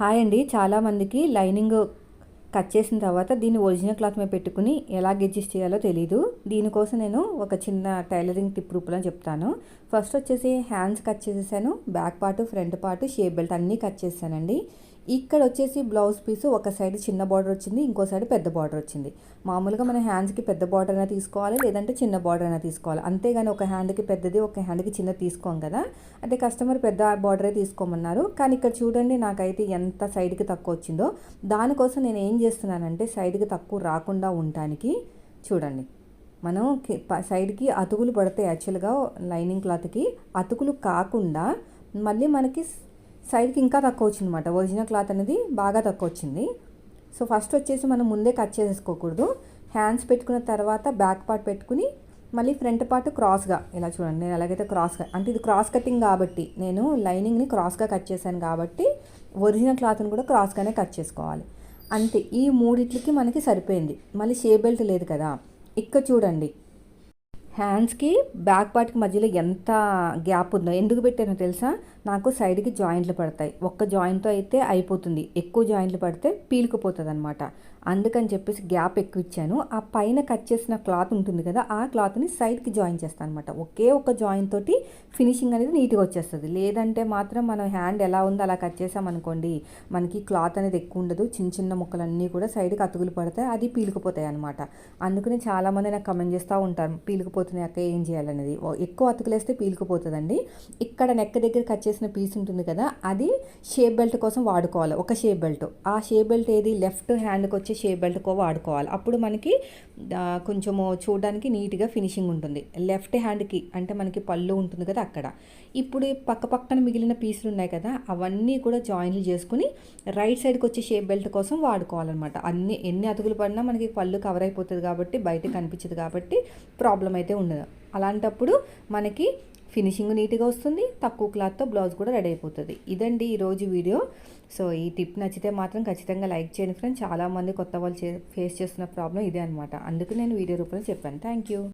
Hi అండి. చాలామందికి lining cut చేసిన తర్వాత దీన్ని ఒరిజినల్ క్లాత్ మీద పెట్టుకుని ఎలా అడ్జస్ట్ చేయాలో తెలీదు. దీనికోసం నేను ఒక చిన్న టైలరింగ్ టిప్ రూపంలో చెప్తాను. ఫస్ట్ వచ్చేసి హ్యాండ్స్ కట్ చేసేసాను. Back part front part shape belt అన్నీ కట్ చేశానండి ఇక్కడ వచ్చేసి బ్లౌజ్ పీస్ ఒక సైడ్ చిన్న బార్డర్ వచ్చింది ఇంకో సైడ్ పెద్ద బార్డర్ వచ్చింది. మామూలుగా మన హ్యాండ్స్కి పెద్ద బార్డర్ అయినా తీసుకోవాలి లేదంటే చిన్న బార్డర్ అయినా తీసుకోవాలి. అంతేగాని ఒక హ్యాండ్కి పెద్దది ఒక హ్యాండ్కి చిన్న తీసుకోం కదా. అంటే కస్టమర్ పెద్ద బార్డరే తీసుకోమన్నారు. కానీ ఇక్కడ చూడండి నాకైతే ఎంత సైడ్కి తక్కువ వచ్చిందో. దానికోసం నేను ఏం చేస్తున్నానంటే సైడ్కి తక్కువ రాకుండా ఉండటానికి చూడండి. మనం సైడ్కి అతుకులు పడతాయి యాక్చువల్గా లైనింగ్ క్లాత్కి అతుకులు కాకుండా మళ్ళీ మనకి సైడ్కి ఇంకా తక్కువ వచ్చింది అనమాట ఒరిజినల్ క్లాత్ అనేది బాగా తక్కువ వచ్చింది సో ఫస్ట్ వచ్చేసి మనం ముందే కట్ చేసేసుకోకూడదు. హ్యాండ్స్ పెట్టుకున్న తర్వాత బ్యాక్ పార్ట్ పెట్టుకుని మళ్ళీ ఫ్రంట్ పార్ట్ క్రాస్గా. ఇలా చూడండి నేను ఎలాగైతే క్రాస్గా అంటే ఇది క్రాస్ కటింగ్ కాబట్టి నేను లైనింగ్ని క్రాస్గా కట్ చేశాను కాబట్టి ఒరిజినల్ క్లాత్ని కూడా క్రాస్గానే కట్ చేసుకోవాలి. అంతే ఈ మూడిట్లకి మనకి సరిపోయింది. మళ్ళీ షే బెల్ట్ లేదు కదా. ఇక్కడ చూడండి హ్యాండ్స్కి బ్యాక్ పార్ట్కి మధ్యలో ఎంత గ్యాప్ ఉందో ఎందుకు పెట్టానో తెలుసా? నాకు సైడ్కి జాయింట్లు పడతాయి. ఒక్క జాయింట్తో అయితే అయిపోతుంది. ఎక్కువ జాయింట్లు పడితే పీలుకుపోతుంది అనమాట అందుకని చెప్పేసి గ్యాప్ ఎక్కువ ఇచ్చాను. ఆ పైన కట్ చేసిన క్లాత్ ఉంటుంది కదా ఆ క్లాత్ని సైడ్కి జాయిన్ చేస్తాను అనమాట ఒకే ఒక జాయిన్ తోటి ఫినిషింగ్ అనేది నీట్గా వచ్చేస్తుంది. లేదంటే మాత్రం మనం హ్యాండ్ ఎలా ఉందో అలా కట్ చేసామనుకోండి మనకి క్లాత్ అనేది ఎక్కువ ఉండదు. చిన్న చిన్న ముక్కలన్నీ కూడా సైడ్కి అతుకులు పడతాయి అది పీలుకుపోతాయి అనమాట అందుకని చాలామంది నాకు కమెంట్ చేస్తూ ఉంటారు పీలుకుపోతున్నాయి అక్క ఏం చేయాలనేది. ఎక్కువ అతుకులేస్తే పీలుకుపోతుందండి ఇక్కడ నెక్ దగ్గర కట్ చేసిన పీస్ ఉంటుంది కదా అది షేప్ బెల్ట్ కోసం వాడుకోవాలి ఒక షేప్ బెల్ట్ ఆ షేప్ బెల్ట్ ఏది? లెఫ్ట్ హ్యాండ్కి వచ్చే షేప్ బెల్ట్ కో వాడుకోవాలి. అప్పుడు మనకి కొంచెము చూడడానికి నీట్గా ఫినిషింగ్ ఉంటుంది. లెఫ్ట్ హ్యాండ్కి అంటే మనకి పళ్ళు ఉంటుంది కదా అక్కడ. ఇప్పుడు పక్క పక్కన మిగిలిన పీసులు ఉన్నాయి కదా అవన్నీ కూడా జాయిన్లు చేసుకుని రైట్ సైడ్కి వచ్చే షేప్ బెల్ట్ కోసం వాడుకోవాలన్నమాట. అన్ని ఎన్ని అతుకులు పడినా మనకి పళ్ళు కవర్ అయిపోతుంది కాబట్టి బయట కనిపించదు కాబట్టి ప్రాబ్లం అయితే అయితే ఉండదు. అలాంటప్పుడు మనకి ఫినిషింగ్ నీట్గా వస్తుంది తక్కువ క్లాత్తో బ్లౌజ్ కూడా రెడీ అయిపోతుంది. ఇదండి ఈరోజు వీడియో. సో ఈ టిప్ నచ్చితే మాత్రం ఖచ్చితంగా లైక్ చేయండి ఫ్రెండ్స్. చాలామంది కొత్త వాళ్ళు ఫేస్ చేస్తున్న ప్రాబ్లం ఇదే అనమాట అందుకు నేను వీడియో రూపంలో చెప్పాను. Thank you